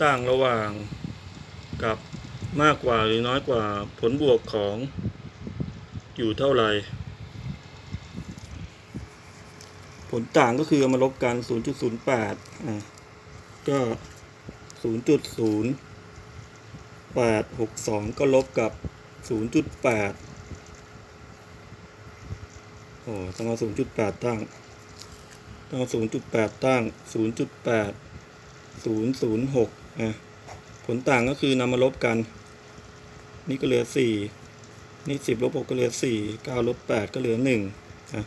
ต่างระหว่างกับมากกว่าหรือน้อยกว่าผลบวกของอยู่เท่าไหร่ ผลต่างก็คือเอามาลบกัน 0.08อะก็ 0.0862 ก็ลบกับ 0.8 โอ้ต้องเอา0.8 ตั้ง ต้องเอา0.8 ตั้ง 0.8 006 ผลต่างก็คือนำมาลบกัน นี่ก็เหลือ 4 นี่ 10ลบ6ก็เหลือ 4 9ลบ8ก็เหลือ1อะ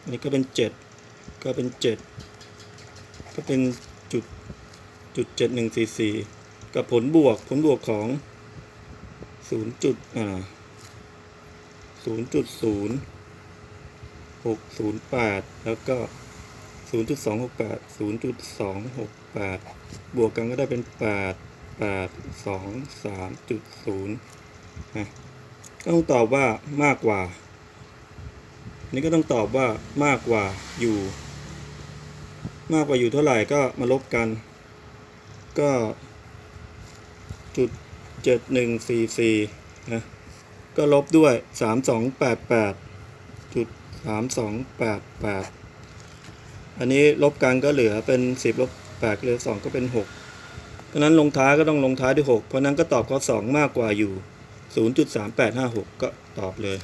อันนี้ก็เป็น 7 ก็เป็น 7 ก็เป็นจุดจุด7144 กับผลบวกผลบวกของ0จุดอ่า0.0 608 แล้วก็ 0.268 0.268บวกกันก็ได้เป็น8 8 2 3.0นะก็ต้องตอบว่ามากกว่า นี่ก็ต้องตอบว่ามากกว่าอยู่ มากกว่าอยู่เท่าไหร่ก็มาลบกัน ก็จุดเจ็ดหนึ่งสี่สี่นะก็ลบด้วยสามสองแปดแปดจุดสามสองแปดแปด อันนี้ลบกันก็เหลือเป็นสิบลบแปดเหลือสองก็เป็นหกเพราะนั้นลงท้ายก็ต้องลงท้ายด้วยหกเพราะนั้นก็ตอบข้อสองมากกว่าอยู่ศูนย์จุดสามแปดห้าหกก็ตอบเลย